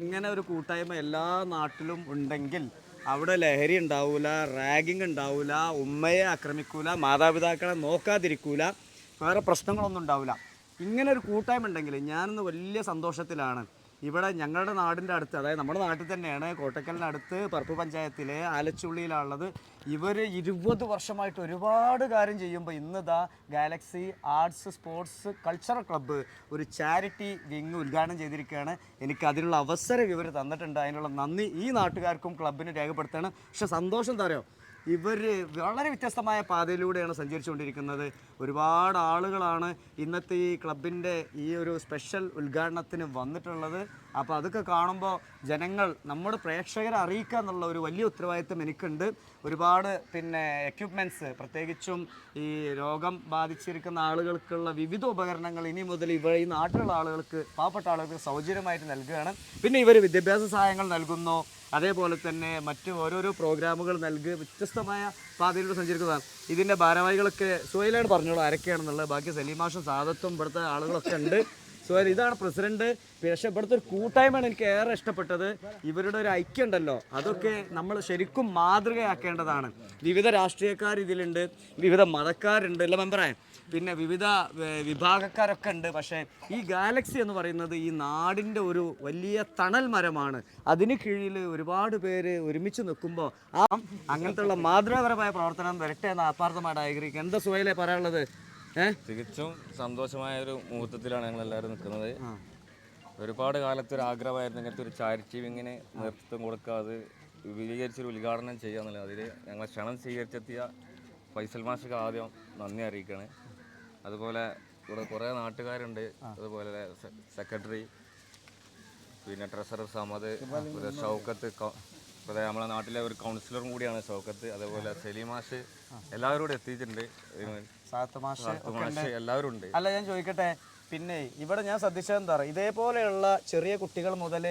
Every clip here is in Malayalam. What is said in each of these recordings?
ഇങ്ങനെ ഒരു കൂട്ടായ്മ എല്ലാ നാട്ടിലും ഉണ്ടെങ്കിൽ അവിടെ ലഹരി ഉണ്ടാവൂല റാഗിങ് ഉണ്ടാവൂല ഉമ്മയെ ആക്രമിക്കൂല മാതാപിതാക്കളെ നോക്കാതിരിക്കൂല വേറെ പ്രശ്നങ്ങളൊന്നും ഉണ്ടാവില്ല ഇങ്ങനെ ഒരു കൂട്ടായ്മ ഉണ്ടെങ്കിൽ ഞാനിന്ന് വലിയ സന്തോഷത്തിലാണ്. ഇവിടെ ഞങ്ങളുടെ നാടിന്റെ അടുത്ത് അതായത് നമ്മുടെ നാട്ടിൽ തന്നെയാണ് കോട്ടക്കലിന്റെ അടുത്ത് പറപ്പ് പഞ്ചായത്തിലെ ആലച്ചുള്ളിയിലുള്ളത് ഇവർ ഇരുപത് വർഷമായിട്ട് ഒരുപാട് കാര്യം ചെയ്യുമ്പോൾ ഇന്നിതാ Galaxy arts sports cultural club ഒരു ചാരിറ്റി വിങ് ഉദ്ഘാടനം ചെയ്തിരിക്കുകയാണ്. എനിക്ക് അതിനുള്ള അവസരം ഇവർ തന്നിട്ടുണ്ട്. അതിനുള്ള നന്ദി ഈ നാട്ടുകാർക്കും ക്ലബിന് രേഖപ്പെടുത്തുകയാണ്. പക്ഷെ സന്തോഷം പറയുക ഇവർ വളരെ വ്യത്യസ്തമായ പാതയിലൂടെയാണ് സഞ്ചരിച്ചുകൊണ്ടിരിക്കുന്നത്. ഒരുപാട് ആളുകളാണ് ഇന്നത്തെ ഈ ക്ലബിന്റെ ഈ ഒരു സ്പെഷ്യൽ ഉദ്ഘാടനത്തിന് വന്നിട്ടുള്ളത്. അപ്പോൾ അതൊക്കെ കാണുമ്പോൾ ജനങ്ങൾ നമ്മുടെ പ്രേക്ഷകരെ അറിയിക്കുക എന്നുള്ള ഒരു വലിയ ഉത്തരവാദിത്വം എനിക്കുണ്ട്. ഒരുപാട് പിന്നെ എക്യുപ്മെന്റ്സ് പ്രത്യേകിച്ചും ഈ രോഗം ബാധിച്ചിരിക്കുന്ന ആളുകൾക്കുള്ള വിവിധ ഉപകരണങ്ങൾ ഇനി മുതൽ ഇവ ഈ നാട്ടിലുള്ള ആളുകൾക്ക് പാവപ്പെട്ട ആളുകൾക്ക് സൗജന്യമായിട്ട് നൽകുകയാണ്. പിന്നെ ഇവർ വിദ്യാഭ്യാസ സഹായങ്ങൾ നൽകുന്നു. അതേപോലെ തന്നെ മറ്റു ഓരോരോ പ്രോഗ്രാമുകൾ നൽകി വ്യത്യസ്തമായ പാതയിലൂടെ സഞ്ചരിക്കുന്നതാണ്. ഇതിന്റെ ഭാരവാഹികളൊക്കെ സുഹൈലാണ് പറഞ്ഞോളൂ ആരൊക്കെയാണെന്നുള്ളത്. ബാക്കി സലീമാഷും സാധത്വം ഇവിടുത്തെ ആളുകളൊക്കെ ഉണ്ട്. സുഹൈൽ ഇതാണ് പ്രസിഡന്റ്. പക്ഷെ ഇവിടുത്തെ ഒരു കൂട്ടായ്മയാണ് എനിക്ക് ഏറെ ഇഷ്ടപ്പെട്ടത്. ഇവരുടെ ഒരു ഐക്യം ഉണ്ടല്ലോ അതൊക്കെ നമ്മൾ ശരിക്കും മാതൃകയാക്കേണ്ടതാണ്. വിവിധ രാഷ്ട്രീയക്കാർ ഇതിലുണ്ട്. വിവിധ മതക്കാരുണ്ട്. അല്ല മെമ്പറേ? പിന്നെ വിവിധ വിഭാഗക്കാരൊക്കെ ഉണ്ട്. പക്ഷേ ഈ ഗാലക്സി എന്ന് പറയുന്നത് ഈ നാടിന്റെ ഒരു വലിയ തണൽ മരമാണ്. അതിന് കീഴിൽ ഒരുപാട് പേര് ഒരുമിച്ച് നിൽക്കുമ്പോൾ ആ അങ്ങനത്തെ ഉള്ള മാതൃകാപരമായ പ്രവർത്തനം വരട്ടെ എന്ന് ആത്മാർത്ഥമായിട്ട് ആഗ്രഹിക്കുക എന്താ സുഹയിലെ പറയാനുള്ളത്? തികച്ചും സന്തോഷമായ ഒരു മുഹൂർത്തത്തിലാണ് ഞങ്ങൾ എല്ലാവരും നിൽക്കുന്നത് ഒരുപാട് കാലത്ത് ഒരു ആഗ്രഹമായിരുന്നു ഇങ്ങനത്തെ ഒരു ചാരിറ്റി ഇങ്ങനെ നേതൃത്വം കൊടുക്കാതെ വിപുലീകരിച്ചൊരു ഉദ്ഘാടനം ചെയ്യാന്നുള്ളത് അതിൽ ഞങ്ങളെ ക്ഷണം സ്വീകരിച്ചെത്തിയ ഫൈസൽ മാഷക്ക് ആദ്യം നന്ദി അറിയിക്കുകയാണ് അതുപോലെ ഇവിടെ കുറേ നാട്ടുകാരുണ്ട്. അതുപോലെ സെക്രട്ടറി പിന്നെ ട്രഷറർ സമദ് ഷൗക്കത്ത് അതായത് നമ്മളെ നാട്ടിലെ ഒരു കൗൺസിലറും കൂടിയാണ് ഷൗക്കത്ത്. അതേപോലെ സെലിമാഷ് എല്ലാവരും കൂടെ എത്തിയിട്ടുണ്ട്. സാത്ത് മാഷ് എല്ലാവരും ഉണ്ട്. അല്ല ഞാൻ ചോദിക്കട്ടെ പിന്നെ ഇവിടെ ഞാൻ ശ്രദ്ധിച്ചത് എന്താ പറയുക ഇതേപോലെയുള്ള ചെറിയ കുട്ടികൾ മുതൽ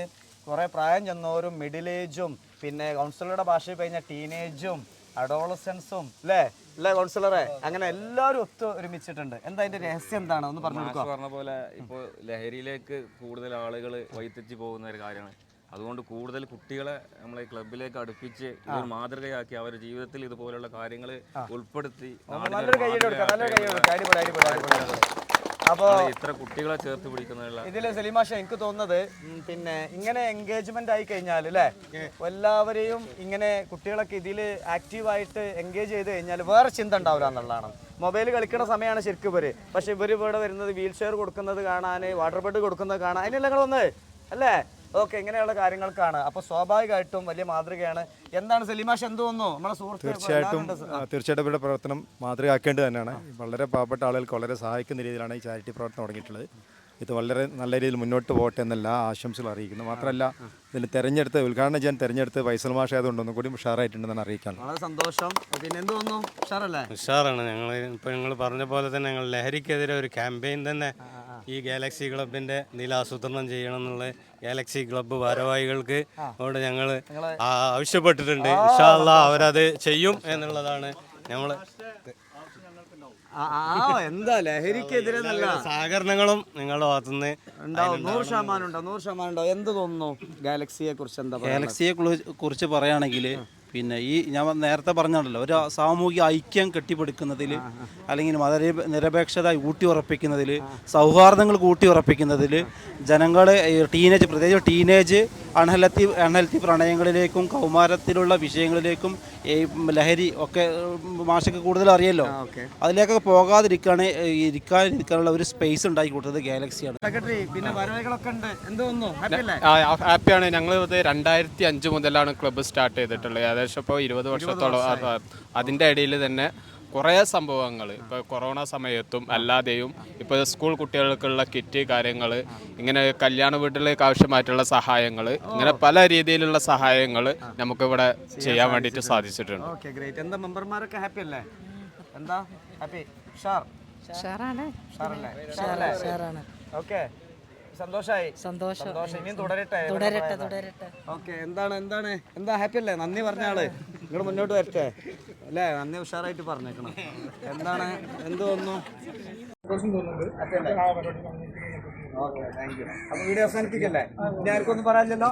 കുറേ പ്രായം ചെന്നവരും മിഡിൽ ഏജും പിന്നെ കൗൺസിലറുടെ ഭാഷയിൽ കഴിഞ്ഞ ടീനേജും അഡോളസൻസും അല്ലേ അല്ലേ കൗൺസിലറെ അങ്ങനെ എല്ലാവരും ഒത്തു ഒരുമിച്ചിട്ടുണ്ട്. എന്താ അതിന്റെ രഹസ്യം എന്താണ്? ഒന്ന് പറഞ്ഞു പറഞ്ഞ പോലെ ഇപ്പോൾ ലഹരിയിലേക്ക് കൂടുതൽ ആളുകൾ വൈത്തിച്ച് പോകുന്ന ഒരു കാര്യമാണ്. അതുകൊണ്ട് കൂടുതൽ കുട്ടികളെ നമ്മളെ ക്ലബിലേക്ക് അടുപ്പിച്ച് ഇതൊരു മാതൃകയാക്കി അവരുടെ ജീവിതത്തിൽ ഇതുപോലുള്ള കാര്യങ്ങൾ ഉൾപ്പെടുത്തി അപ്പോൾ മാതൃകയായി ഇത്ര കുട്ടികളെ ചേർത്ത് പിടിക്കുന്നതിനുള്ള ഇതിൽ സലീമാഷ എനിക്ക് തോന്നുന്നത് പിന്നെ ഇങ്ങനെ എൻഗേജ്മെന്റ് ആയി കഴിഞ്ഞാൽ അല്ലേ എല്ലാവരെയും ഇങ്ങനെ കുട്ടികളൊക്കെ ഇതിൽ ആക്റ്റീവായിട്ട് എൻഗേജ് ചെയ്ത് കഴിഞ്ഞാൽ വേറെ ചിന്ത ഉണ്ടാവില്ല എന്നുള്ളതാണ്. മൊബൈൽ കളിക്കുന്ന സമയമാണ് ശരിക്കും ഇവർ. പക്ഷെ ഇവർ ഇവിടെ വരുന്നത് വീൽ ചെയർ കൊടുക്കുന്നത് കാണാൻ വാട്ടർ ബെഡ് കൊടുക്കുന്നത് കാണാൻ അതിനെല്ലാം നിങ്ങൾ വന്നത് അല്ലേ? ഓക്കെ ഇങ്ങനെയുള്ള കാര്യങ്ങൾക്കാണ്. അപ്പൊ സ്വാഭാവികമായിട്ടും വലിയ മാതൃകയാണ്. എന്താണ് സലീമാഷ് എന്ത് തോന്നുന്നു? നമ്മളെ സുഹൃത്ത് തീർച്ചയായിട്ടും തീർച്ചയായിട്ടും ഇവരുടെ പ്രവർത്തനം മാതൃകയാക്കേണ്ടത് തന്നെയാണ്. വളരെ പാവപ്പെട്ട ആളുകൾക്ക് വളരെ സഹായിക്കുന്ന രീതിയിലാണ് ഈ ചാരിറ്റി പ്രവർത്തനം തുടങ്ങിയിട്ടുള്ളത്. ഇത് വളരെ നല്ല രീതിയിൽ മുന്നോട്ട് പോകട്ടെ എന്നെല്ലാ ആശംസകൾ അറിയിക്കുന്നു. മാത്രമല്ല ഇതിൽ തെരഞ്ഞെടുത്ത് ഉദ്ഘാടനം ചെയ്യാൻ തെരഞ്ഞെടുത്ത് ഫൈസൽ മാഷ ആയതുകൊണ്ട് ഒന്നും കൂടി ഉഷാറായിട്ടുണ്ടെന്നാണ് അറിയിക്കാൻ വളരെ സന്തോഷം. പിന്നെ എന്ത് തോന്നുന്നു? ഉഷാറല്ലേ? ഉഷാറാണ്. ഞങ്ങൾ ഇപ്പോൾ ഞങ്ങൾ പറഞ്ഞ പോലെ തന്നെ ഞങ്ങൾ ലഹരിക്കെതിരെ ഒരു ക്യാമ്പയിൻ തന്നെ ഈ ഗാലക്സി ക്ലബിന്റെ നില ആസൂത്രണം ചെയ്യണം എന്നുള്ള ഗാലക്സി ക്ലബ്ബ് ഭാരവാഹികൾക്ക് അവിടെ ഞങ്ങൾ ആവശ്യപ്പെട്ടിട്ടുണ്ട്. ഇൻഷാല്ല അവരത് ചെയ്യും എന്നുള്ളതാണ് ആ, എന്താ ലഹരിക്കെതിരെ നല്ല സഹകരണങ്ങളും നിങ്ങളുടെ ഭാഗത്തുനിന്ന് ഉണ്ടാവും. നൂറ് ശതമാനം ഉണ്ടോ? നൂറ് ശതമാനം ഉണ്ടോ? എന്ത് തോന്നുന്നു ഗാലക്സിയെ കുറിച്ച് എന്താ ഗാലക്സിയെ കുറിച്ച് പറയുകയാണെങ്കിൽ പിന്നെ ഈ ഞാൻ നേരത്തെ പറഞ്ഞല്ലോ ഒരു സാമൂഹിക ഐക്യം കെട്ടിപ്പടുക്കുന്നതിൽ അല്ലെങ്കിൽ മത നിരപേക്ഷത ഊട്ടിയുറപ്പിക്കുന്നതിൽ സൗഹാർദ്ദങ്ങൾ കൂട്ടിയുറപ്പിക്കുന്നതിൽ ജനങ്ങളെ ടീനേജ് പ്രത്യേകിച്ച് ടീനേജ് അൺഹെൽത്തി അൺഹെൽത്തി പ്രണയങ്ങളിലേക്കും കൗമാരത്തിലുള്ള വിഷയങ്ങളിലേക്കും ഈ ലഹരി ഒക്കെ മാഷൊക്കെ കൂടുതൽ അറിയല്ലോ. അതിലേക്കൊക്കെ പോകാതിരിക്കാണ് ഇരിക്കാൻ ഇരിക്കാനുള്ള ഒരു സ്പേസ് ഉണ്ടാക്കി കൊടുത്തത് ഗാലക്സിയാണ് സെക്രട്ടറി പിന്നെ വരവുകളൊക്കെ ഉണ്ട്. എന്ത് തോന്നുന്നു ഹാപ്പി അല്ലേ? ആ, ആ, ഹാപ്പിയാണ് ഞങ്ങൾ ഇത് രണ്ടായിരത്തി അഞ്ച് മുതലാണ് ക്ലബ്ബ് സ്റ്റാർട്ട് ചെയ്തിട്ടുള്ളത്. ഏകദേശം ഇപ്പോൾ ഇരുപത് വർഷത്തോളം അതിന്റെ ഇടയിൽ തന്നെ കുറേ സംഭവങ്ങൾ ഇപ്പോൾ കൊറോണ സമയത്തും അല്ലാതെയും ഇപ്പോൾ സ്കൂൾ കുട്ടികൾക്കുള്ള കിറ്റ് കാര്യങ്ങൾ ഇങ്ങനെ കല്യാണ വീട്ടിലേക്ക് ആവശ്യമായിട്ടുള്ള സഹായങ്ങൾ ഇങ്ങനെ പല രീതിയിലുള്ള സഹായങ്ങൾ നമുക്കിവിടെ ചെയ്യാൻ വേണ്ടിയിട്ട് സാധിച്ചിട്ടുണ്ട്. ഓക്കെ ഗ്രേറ്റ് എന്താ മെമ്പർമാരൊക്കെ ഹാപ്പി അല്ലേ? എന്താ? ഹാപ്പി ഷാർ ഷാറാണ് ഷാറല്ലേ ഷാറല്ലേ ഷാറാണ് ഓക്കെ സന്തോഷായി? സന്തോഷം. സന്തോഷം. ഇനിയും തുടരട്ടെ? തുടരട്ടെ തുടരട്ടെ ഓക്കെ എന്താണ് എന്താണ്? എന്താ ഹാപ്പി അല്ലേ? നന്ദി പറഞ്ഞ ആൾ. നിങ്ങൾ മുന്നോട്ട് വരട്ടെ. അല്ലേ? നന്ദി ഉഷാറായിട്ട് പറഞ്ഞേക്കണം. എന്താണ് എന്ത് തോന്നുന്നു? ഓക്കെ താങ്ക് യു അപ്പൊ വീഡിയോ അവസാനിപ്പിക്കല്ലേ? ഇനി ആർക്കൊന്നും പറയാനില്ലല്ലോ?